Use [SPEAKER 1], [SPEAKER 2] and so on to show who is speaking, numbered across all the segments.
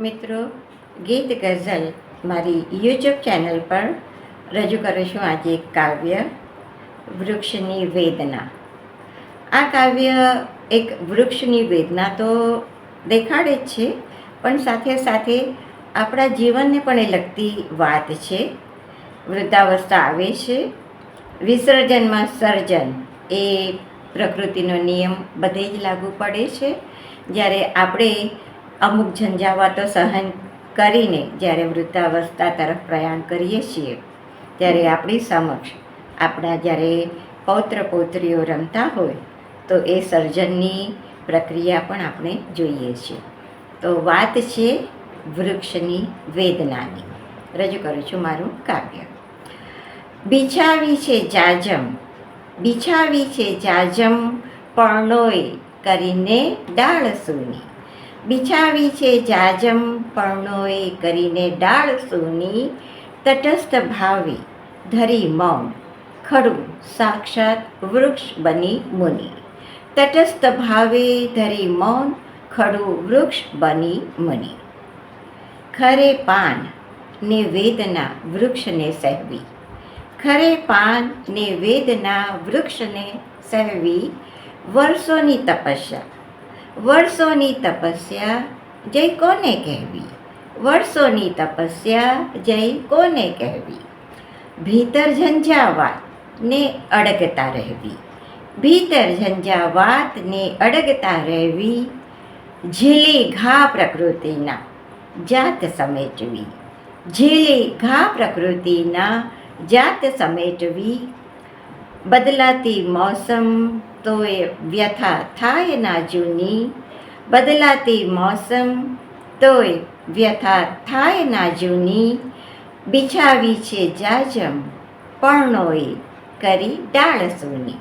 [SPEAKER 1] મિત્રો, ગીત ગઝલ મારી યુટ્યુબ ચેનલ પર રજૂ કરું છું આજે કાવ્ય, વૃક્ષની વેદના. આ કાવ્ય એક વૃક્ષની વેદના તો દેખાડે જ છે, પણ સાથે સાથે આપણા જીવનને પણ એ લગતી વાત છે. વૃદ્ધાવસ્થા આવે છે, વિસર્જનમાં સર્જન એ પ્રકૃતિનો નિયમ બધે જ લાગુ પડે છે. જ્યારે આપણે અમુક ઝંઝાવાતો સહન કરીને જ્યારે વૃદ્ધાવસ્થા તરફ પ્રયાણ કરીએ છીએ, ત્યારે આપણી સમક્ષ, આપણા જ્યારે પૌત્ર પૌત્રીઓ રમતા હોય, તો એ સર્જનની પ્રક્રિયા પણ આપણે જોઈએ છીએ. તો વાત છે વૃક્ષની વેદનાની. રજૂ કરું છું મારું કાવ્ય. બિછાવી છે જાજમ, બિછાવી છે જાજમ પર્ણોય કરીને ડાળ સૂની. બિછાવી છે જાજમ પર્ણોએ કરીને ડાળ સૂની તટસ્થ ભાવે ધરી મૌન. ખડું સાક્ષાત વૃક્ષ બની મુનિ. તટસ્થ ભાવે ધરી મૌન ખડું વૃક્ષ બની મુનિ. ખરે પાન ને વેદના વૃક્ષને સહેવી. ખરે પાન ને વેદના વૃક્ષને સહેવી. વર્ષોની તપસ્યા વર્ષોની તપસ્યા જય કોને કહેવી? વર્ષોની તપસ્યા જય કોને કહેવી? ભીતર ઝંઝાવાત ને અડગતા રહેવી. ભીતર ઝંઝાવાત ને અડગતા રહેવી. ઝીલી ઘા પ્રકૃતિના જાત સમેટવી. ઝીલી ઘા પ્રકૃતિના જાત સમેટવી. બદલાતી મોસમ તોય વ્યથા થાય ના જૂની. બદલાતી મોસમ તોય વ્યથા થાય ના જૂની. બિછાવી છે જાજમ પર્ણોએ કરી ડાળ સૂની.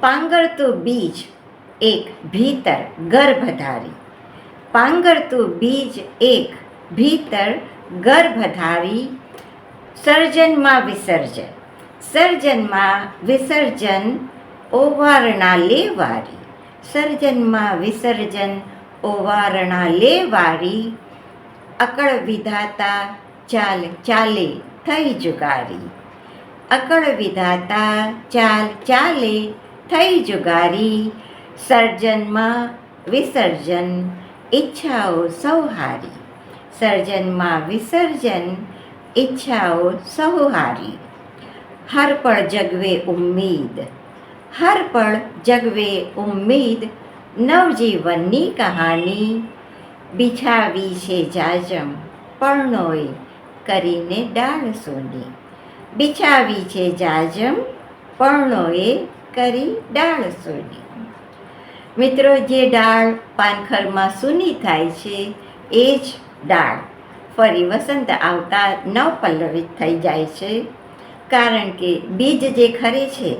[SPEAKER 1] પાંગરતું બીજ એક ભીતર ગર્ભધારી. પાંગરતું બીજ એક ભીતર ગર્ભધારી. સર્જનમાં વિસર્જન. સર્જનમાં વિસર્જન ઓવારણા લેવારી. સર્જનમાં વિસર્જન ઓવારણા લેવારી. અકળ વિધાતા ચાલ ચાલે થઈ જુગારી. અકળ વિધાતા ચાલ ચાલે થઈ જુગારી. સર્જનમાં વિસર્જન ઈચ્છાઓ સૌહારી. સર્જનમાં વિસર્જન ઈચ્છાઓ સૌહારી. હર પળ જગવે ઉમ્મીદ. હર પળ જગવે ઉમ્મીદ, નવજીવનની કહાની. બિછાવી છે જાજમ પર્ણોએ કરીને ડાળ સોની બિછાવી છે જાજમ પર્ણોએ કરી ડાળ સોની મિત્રો, જે ડાળ પાનખરમાં સૂની થાય છે, એ જ ડાળ ફરી વસંત આવતા નવપલ્લવિત થઈ જાય છે. કારણ કે બીજ જે ખરે છે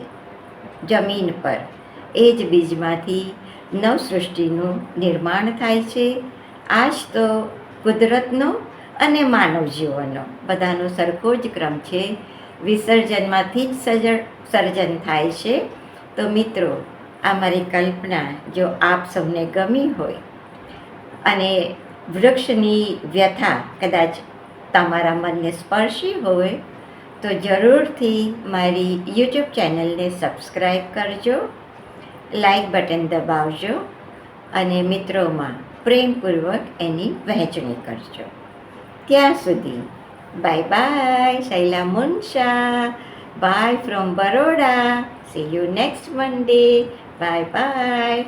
[SPEAKER 1] જમીન પર. એ જ બીજમાંથી નવસૃષ્ટિનું નિર્માણ થાય છે. આ જ તો કુદરતનો અને માનવ જીવનનો બધાનો સરખો જ ક્રમ છે. વિસર્જનમાંથી જ સર્જન સર્જન થાય છે. તો મિત્રો આ મારી કલ્પના જો આપ સૌને ગમી હોય અને વૃક્ષની વ્યથા કદાચ તમારા મનને સ્પર્શી હોય તો જરૂરથી મારી યુટ્યુબ ચેનલને સબસ્ક્રાઈબ કરજો લાઈક બટન દબાવજો અને મિત્રોમાં પ્રેમપૂર્વક એની વહેંચણી કરજો. ત્યાં સુધી bye bye Shaila Munsha bye from Baroda see you next Monday bye bye